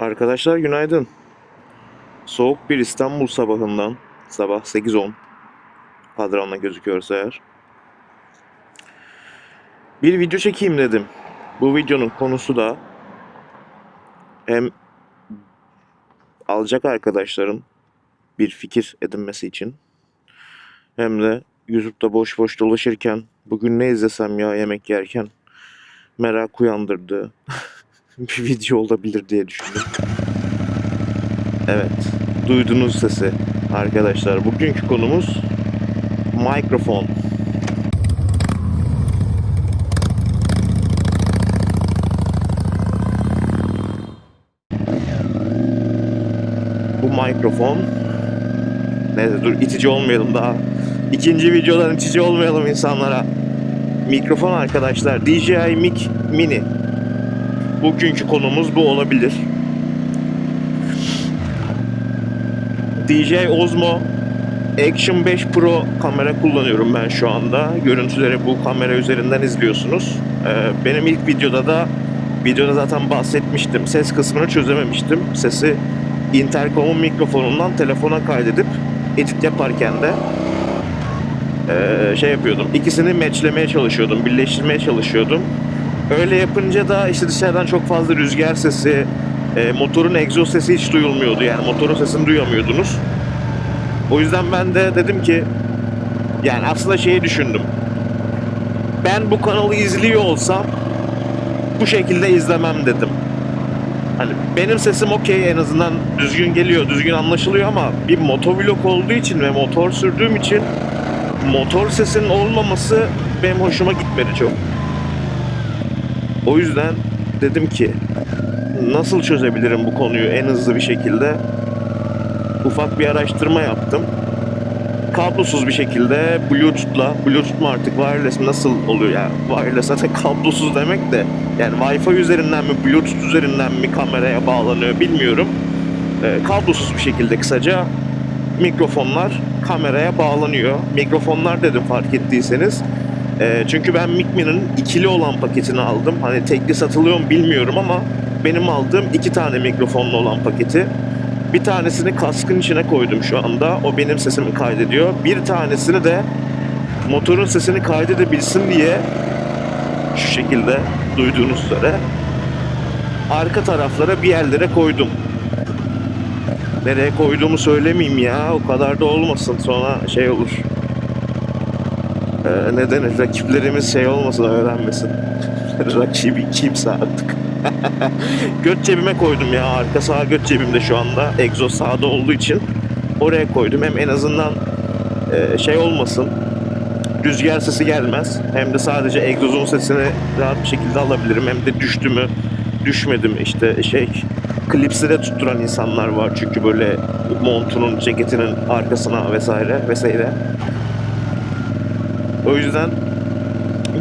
Arkadaşlar günaydın. Soğuk bir İstanbul sabahından sabah 8.10 kadranla gözüküyorsa eğer. Bir video çekeyim dedim. Bu videonun konusu da hem alacak arkadaşların bir fikir edinmesi için hem de YouTube'da boş boş dolaşırken bugün ne izlesem ya yemek yerken merak uyandırdığı bir video olabilir diye düşündüm. Evet, duydunuz sesi arkadaşlar. Bugünkü konumuz mikrofon. Bu mikrofon Neyse dur itici olmayalım daha. İkinci videodan itici olmayalım insanlara. Mikrofon arkadaşlar DJI Mic Mini. Bugünkü konumuz bu olabilir. DJI Osmo Action 5 Pro kamera kullanıyorum ben şu anda. Görüntüleri bu kamera üzerinden izliyorsunuz. Ee, benim ilk videoda da videoda zaten bahsetmiştim. Ses kısmını çözememiştim. Sesi intercom'un mikrofonundan telefona kaydedip edit yaparken de ee, şey yapıyordum. İkisini matchlemeye çalışıyordum, birleştirmeye çalışıyordum. Öyle yapınca da işte dışarıdan çok fazla rüzgar sesi, e, motorun egzoz sesi hiç duyulmuyordu. Yani motorun sesini duyamıyordunuz. O yüzden ben de dedim ki yani aslında şeyi düşündüm. Ben bu kanalı izliyor olsam bu şekilde izlemem dedim. Hani benim sesim okey en azından düzgün geliyor, düzgün anlaşılıyor ama bir motovlog olduğu için ve motor sürdüğüm için motor sesinin olmaması benim hoşuma gitmedi çok. O yüzden dedim ki nasıl çözebilirim bu konuyu en hızlı bir şekilde? Ufak bir araştırma yaptım. Kablosuz bir şekilde Bluetooth'la, Bluetooth mu artık wireless mi nasıl oluyor yani? Wireless zaten kablosuz demek de yani Wi-Fi üzerinden mi, Bluetooth üzerinden mi kameraya bağlanıyor bilmiyorum. Ee, kablosuz bir şekilde kısaca mikrofonlar kameraya bağlanıyor. Mikrofonlar dedim fark ettiyseniz. Ee, çünkü ben Mic Mini'nin ikili olan paketini aldım. Hani tekli satılıyor mu bilmiyorum ama benim aldığım iki tane mikrofonlu olan paketi. Bir tanesini kaskın içine koydum şu anda. O benim sesimi kaydediyor. Bir tanesini de motorun sesini kaydedebilsin diye şu şekilde duyduğunuz üzere arka taraflara bir yerlere koydum. Nereye koyduğumu söylemeyeyim ya. O kadar da olmasın. Sonra şey olur. Ee, ne denir? Rakiplerimiz şey olmasın, öğrenmesin. Rakibi kimse artık. göt cebime koydum ya. Arka sağ göt cebimde şu anda. Egzoz sağda olduğu için oraya koydum. Hem en azından e, şey olmasın. Rüzgar sesi gelmez. Hem de sadece egzozun sesini rahat bir şekilde alabilirim. Hem de düştü mü, düşmedi mi işte şey klipsi de tutturan insanlar var çünkü böyle montunun, ceketinin arkasına vesaire vesaire. O yüzden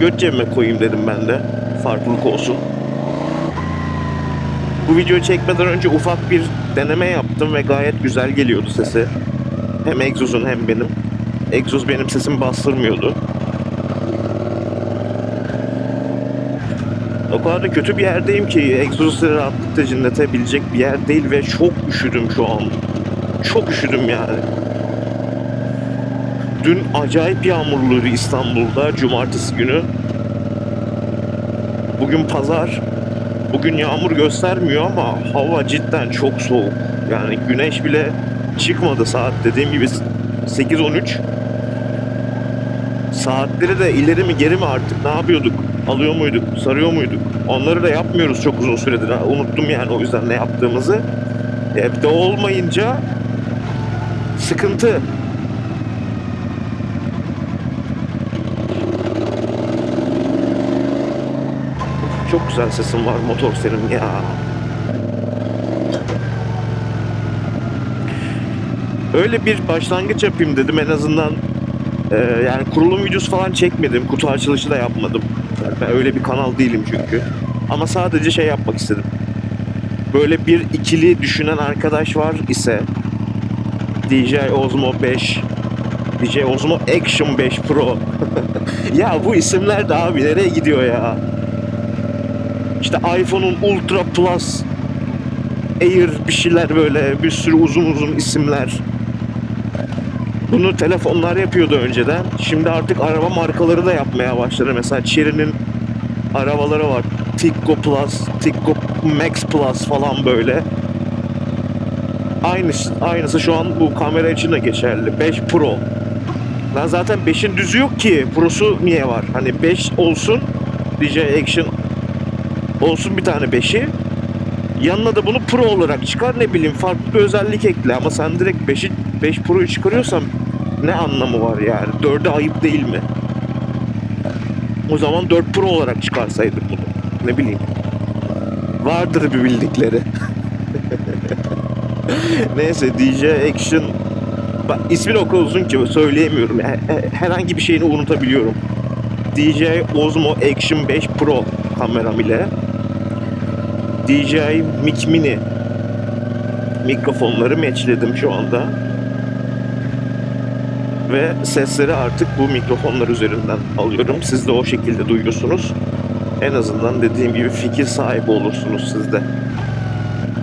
göt cebime koyayım dedim ben de. Farklılık olsun. Bu videoyu çekmeden önce ufak bir deneme yaptım ve gayet güzel geliyordu sesi. Hem egzozun hem benim. Egzoz benim sesimi bastırmıyordu. O kadar da kötü bir yerdeyim ki egzozu rahatlıkla cinletebilecek bir yer değil ve çok üşüdüm şu an. Çok üşüdüm yani. Dün acayip yağmurluydu İstanbul'da cumartesi günü. Bugün pazar. Bugün yağmur göstermiyor ama hava cidden çok soğuk. Yani güneş bile çıkmadı saat dediğim gibi 8-13. Saatleri de ileri mi geri mi artık ne yapıyorduk? Alıyor muyduk? Sarıyor muyduk? Onları da yapmıyoruz çok uzun süredir. Unuttum yani o yüzden ne yaptığımızı. Evde olmayınca sıkıntı. Güzel sesin var motor senin ya. Öyle bir başlangıç yapayım dedim en azından ee, yani kurulum videosu falan çekmedim. Kutu açılışı da yapmadım. Ben öyle bir kanal değilim çünkü. Ama sadece şey yapmak istedim. Böyle bir ikili düşünen arkadaş var ise DJI Osmo 5 DJI Osmo Action 5 Pro ya bu isimler de abi nereye gidiyor ya? İşte iPhone'un Ultra Plus Air bir şeyler böyle bir sürü uzun uzun isimler. Bunu telefonlar yapıyordu önceden. Şimdi artık araba markaları da yapmaya başladı. Mesela Chery'nin arabaları var. Tikko Plus, Tikko Max Plus falan böyle. Aynısı, aynısı şu an bu kamera için de geçerli. 5 Pro. Lan zaten 5'in düzü yok ki. Pro'su niye var? Hani 5 olsun. DJI Action olsun bir tane 5'i. Yanına da bunu Pro olarak çıkar ne bileyim farklı bir özellik ekle ama sen direkt 5'i 5 Pro'yu çıkarıyorsan ne anlamı var yani? 4'e ayıp değil mi? O zaman 4 Pro olarak çıkarsaydık bunu. Ne bileyim. Vardır bir bildikleri. Neyse DJ Action Bak ismini o kadar uzun ki söyleyemiyorum. Herhangi bir şeyini unutabiliyorum. DJ Osmo Action 5 Pro kameram ile DJI Mic Mini mikrofonları matchledim şu anda. Ve sesleri artık bu mikrofonlar üzerinden alıyorum. Siz de o şekilde duyuyorsunuz. En azından dediğim gibi fikir sahibi olursunuz siz de.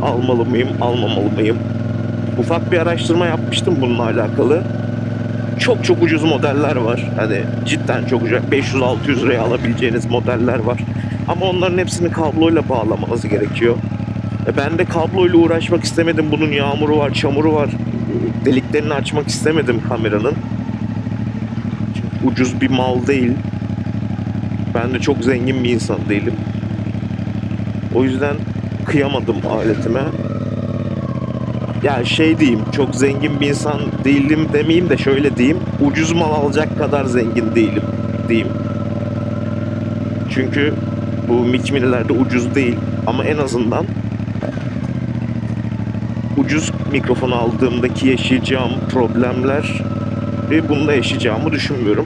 Almalı mıyım, almamalı mıyım? Ufak bir araştırma yapmıştım bununla alakalı. Çok çok ucuz modeller var. Hani cidden çok ucuz. 500-600 liraya alabileceğiniz modeller var. Ama onların hepsini kabloyla bağlamanız gerekiyor. E ben de kabloyla uğraşmak istemedim. Bunun yağmuru var, çamuru var. Deliklerini açmak istemedim kameranın. Çünkü ucuz bir mal değil. Ben de çok zengin bir insan değilim. O yüzden kıyamadım aletime. Ya şey diyeyim, çok zengin bir insan değilim demeyeyim de şöyle diyeyim. Ucuz mal alacak kadar zengin değilim diyeyim. Çünkü bu Mic Mini'lerde ucuz değil ama en azından ucuz mikrofon aldığımdaki yaşayacağım problemler ve bunda yaşayacağımı düşünmüyorum.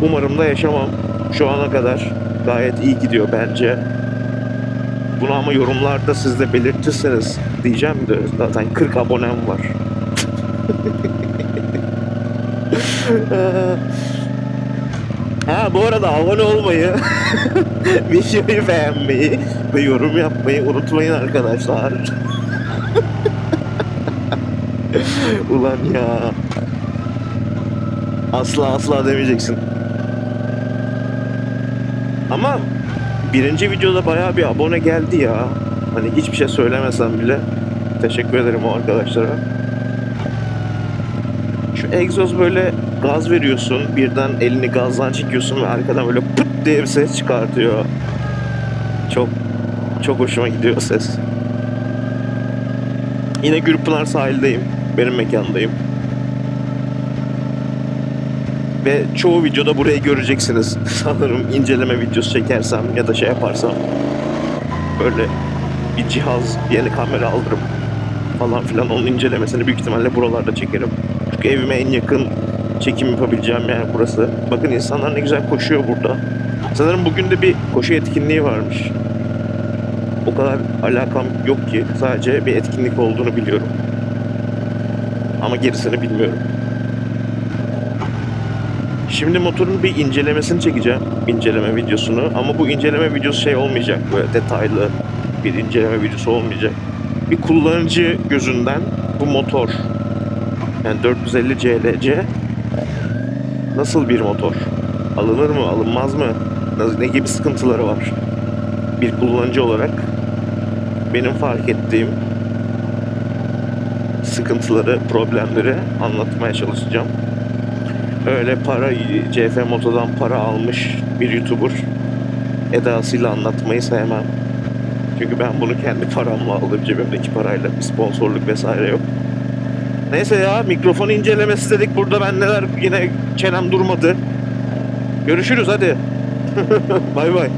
Umarım da yaşamam. Şu ana kadar gayet iyi gidiyor bence. Bunu ama yorumlarda siz de belirtirseniz diyeceğim de zaten 40 abonem var. ha bu arada abone olmayı, videoyu beğenmeyi ve yorum yapmayı unutmayın arkadaşlar. Ulan ya. Asla asla demeyeceksin. Ama birinci videoda bayağı bir abone geldi ya. Hani hiçbir şey söylemesem bile. Teşekkür ederim o arkadaşlara. Egzoz böyle gaz veriyorsun. Birden elini gazdan çekiyorsun ve arkadan böyle pıt diye bir ses çıkartıyor. Çok çok hoşuma gidiyor ses. Yine Gürpınar sahildeyim. Benim mekandayım. Ve çoğu videoda burayı göreceksiniz. Sanırım inceleme videosu çekersem ya da şey yaparsam böyle bir cihaz, yeni kamera alırım falan filan onun incelemesini büyük ihtimalle buralarda çekerim. Çünkü evime en yakın çekim yapabileceğim yer burası. Bakın insanlar ne güzel koşuyor burada. Sanırım bugün de bir koşu etkinliği varmış. O kadar alakam yok ki. Sadece bir etkinlik olduğunu biliyorum. Ama gerisini bilmiyorum. Şimdi motorun bir incelemesini çekeceğim. inceleme videosunu. Ama bu inceleme videosu şey olmayacak. Böyle detaylı bir inceleme videosu olmayacak. Bir kullanıcı gözünden bu motor yani 450 CLC nasıl bir motor? Alınır mı, alınmaz mı? Ne gibi sıkıntıları var? Bir kullanıcı olarak benim fark ettiğim sıkıntıları, problemleri anlatmaya çalışacağım. Öyle para, CF Moto'dan para almış bir YouTuber edasıyla anlatmayı sevmem. Çünkü ben bunu kendi paramla aldım cebimdeki parayla. Bir sponsorluk vesaire yok. Neyse ya mikrofon incelemesi dedik burada ben neler yine çenem durmadı. Görüşürüz hadi. bay bay.